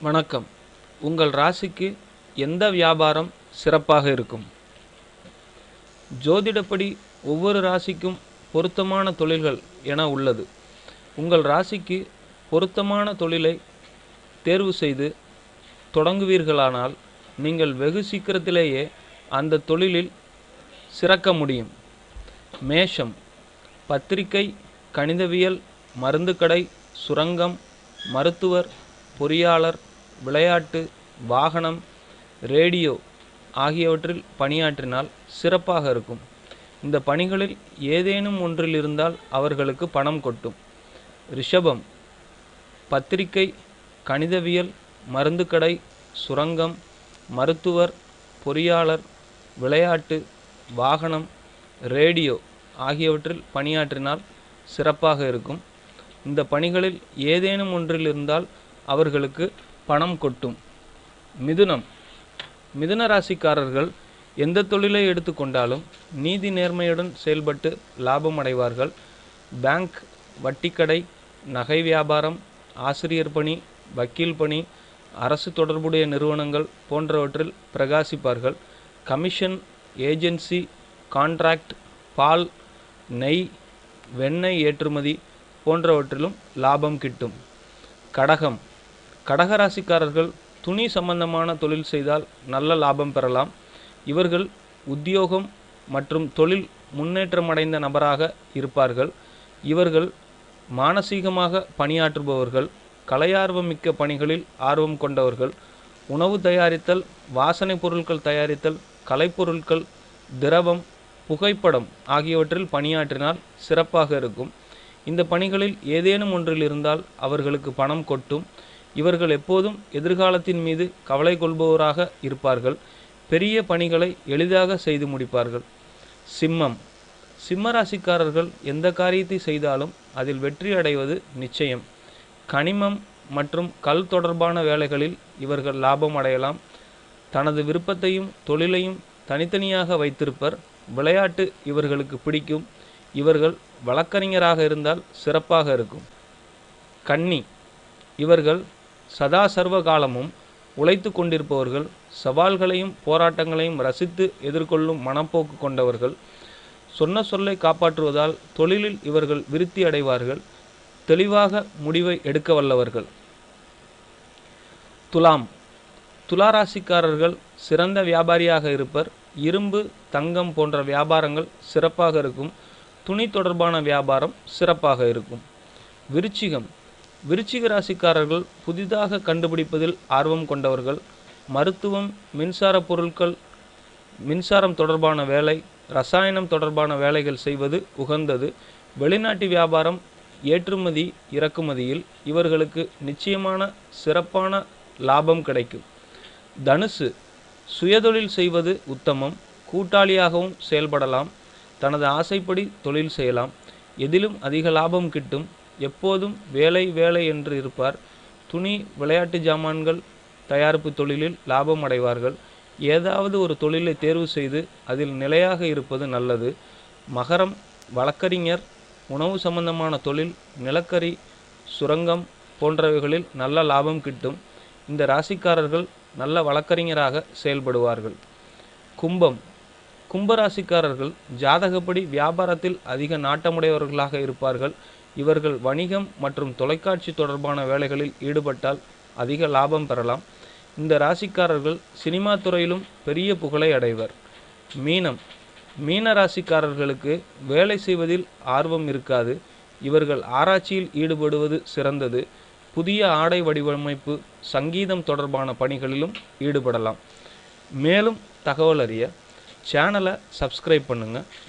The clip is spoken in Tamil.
வணக்கம். உங்கள் ராசிக்கு எந்த வியாபாரம் சிறப்பாக இருக்கும்? ஜோதிடப்படி ஒவ்வொரு ராசிக்கும் பொருத்தமான தொழில்கள் என உள்ளது. உங்கள் ராசிக்கு பொருத்தமான தொழிலை தேர்வு செய்து தொடங்குவீர்களானால் நீங்கள் வெகு சீக்கிரத்திலேயே அந்த தொழிலில் சிறக்க முடியும். மேஷம் பத்திரிகை கணிதவியல் மருந்துக்கடை சுரங்கம் மருத்துவர் பொறியாளர் விளையாட்டு வாகனம் ரேடியோ ஆகியவற்றில் பணியாற்றினால் சிறப்பாக இருக்கும். இந்த பணிகளில் ஏதேனும் ஒன்றில் இருந்தால் அவர்களுக்கு பணம் கொட்டும். ரிஷபம் பத்திரிகை கணிதவியல் மருந்துக்கடை சுரங்கம் மருத்துவர் பொறியாளர் விளையாட்டு வாகனம் ரேடியோ ஆகியவற்றில் பணியாற்றினால் சிறப்பாக இருக்கும். இந்த பணிகளில் ஏதேனும் ஒன்றில் இருந்தால் அவர்களுக்கு பணம் கொட்டும். மிதுனம். மிதுன ராசிக்காரர்கள் எந்த தொழிலை எடுத்துக்கொண்டாலும் நீதி நேர்மையுடன் செயல்பட்டு லாபம் அடைவார்கள். பேங்க் வட்டிக்கடை நகை வியாபாரம் ஆசிரியர் பணி வக்கீல் பணி அரசு தொடர்புடைய நிறுவனங்கள் போன்றவற்றில் பிரகாசிப்பார்கள். கமிஷன் ஏஜென்சி கான்ட்ராக்ட் பால் நெய் வெண்ணெய் ஏற்றுமதி போன்றவற்றிலும் லாபம் கிட்டும். கடகம். கடகராசிக்காரர்கள் துணி சம்பந்தமான தொழில் செய்தால் நல்ல லாபம் பெறலாம். இவர்கள் உத்தியோகம் மற்றும் தொழில் முன்னேற்றமடைந்த நபராக இருப்பார்கள். இவர்கள் மானசீகமாக பணியாற்றுபவர்கள் கலையார்வமிக்க பணிகளில் ஆர்வம் கொண்டவர்கள் உணவு தயாரித்தல் வாசனை பொருட்கள் தயாரித்தல் கலைப்பொருட்கள் திரவம் புகைப்படம் ஆகியவற்றில் பணியாற்றினால் சிறப்பாக இருக்கும். இந்த பணிகளில் ஏதேனும் ஒன்றில் இருந்தால் அவர்களுக்கு பணம் கொட்டும். இவர்கள் எப்போதும் எதிர்காலத்தின் மீது கவலை கொள்பவராக இருப்பார்கள். பெரிய பணிகளை எளிதாக செய்து முடிப்பார்கள். சிம்மம். சிம்ம ராசிக்காரர்கள் எந்த காரியத்தை செய்தாலும் அதில் வெற்றி அடைவது நிச்சயம். கனிமம் மற்றும் கல் தொடர்பான வேலைகளில் இவர்கள் லாபம் அடையலாம். தனது விருப்பத்தையும் தொழிலையும் தனித்தனியாக வைத்திருப்பர். விளையாட்டு இவர்களுக்கு பிடிக்கும். இவர்கள் வழக்கறிஞராக இருந்தால் சிறப்பாக இருக்கும். கன்னி. இவர்கள் சதா சர்வ காலமும் உழைத்து கொண்டிருப்பவர்கள் சவால்களையும் போராட்டங்களையும் ரசித்து எதிர்கொள்ளும் மனப்போக்கு கொண்டவர்கள் சொன்ன சொல்லை காப்பாற்றுவதால் தொழிலில் இவர்கள் விருத்தி அடைவார்கள் தெளிவாக முடிவை எடுக்க வல்லவர்கள். துலாம். துளாராசிக்காரர்கள் சிறந்த வியாபாரியாக இருப்பர். இரும்பு தங்கம் போன்ற வியாபாரங்கள் சிறப்பாக இருக்கும். துணி தொடர்பான வியாபாரம் சிறப்பாக இருக்கும். விருச்சிகம். விருச்சிக ராசிக்காரர்கள் புதிதாக கண்டுபிடிப்பதில் ஆர்வம் கொண்டவர்கள் மருத்துவம் மின்சார பொருட்கள் மின்சாரம் தொடர்பான வேலை ரசாயனம் தொடர்பான வேலைகள் செய்வது உகந்தது. வெளிநாட்டு வியாபாரம் ஏற்றுமதி இறக்குமதியில் இவர்களுக்கு நிச்சயமான சிறப்பான லாபம் கிடைக்கும். தனுசு சுயதொழில் செய்வது உத்தமம் கூட்டாளியாகவும் செயல்படலாம் தனது ஆசைப்படி தொழில் செய்யலாம் எதிலும் அதிக லாபம் கிட்டும் எப்போதும் வேலை வேலை என்று இருப்பார். துணி விளையாட்டு ஜாமான்கள் தயாரிப்பு தொழிலில் லாபம் அடைவார்கள். ஏதாவது ஒரு தொழிலை தேர்வு செய்து அதில் நிலையாக இருப்பது நல்லது. மகரம் வழக்கறிஞர் உணவு சம்பந்தமான தொழில் நிலக்கரி சுரங்கம் போன்றவைகளில் நல்ல லாபம் கிட்டும். இந்த ராசிக்காரர்கள் நல்ல வழக்கறிஞராக செயல்படுவார்கள். கும்பம். கும்பராசிக்காரர்கள் ஜாதகப்படி வியாபாரத்தில் அதிக நாட்டமுடையவர்களாக இருப்பார்கள். இவர்கள் வணிகம் மற்றும் தொலைக்காட்சி தொடர்பான வேலைகளில் ஈடுபட்டால் அதிக லாபம் பெறலாம். இந்த ராசிக்காரர்கள் சினிமா துறையிலும் பெரிய புகழை அடைவர். மீனம். மீன ராசிக்காரர்களுக்கு வேலை செய்வதில் ஆர்வம் இருக்காது. இவர்கள் ஆராய்ச்சியில் ஈடுபடுவது சிறந்தது. புதிய ஆடை வடிவமைப்பு சங்கீதம் தொடர்பான பணிகளிலும் ஈடுபடலாம். மேலும் தகவல் அறிய சேனலை சப்ஸ்கிரைப் பண்ணுங்கள்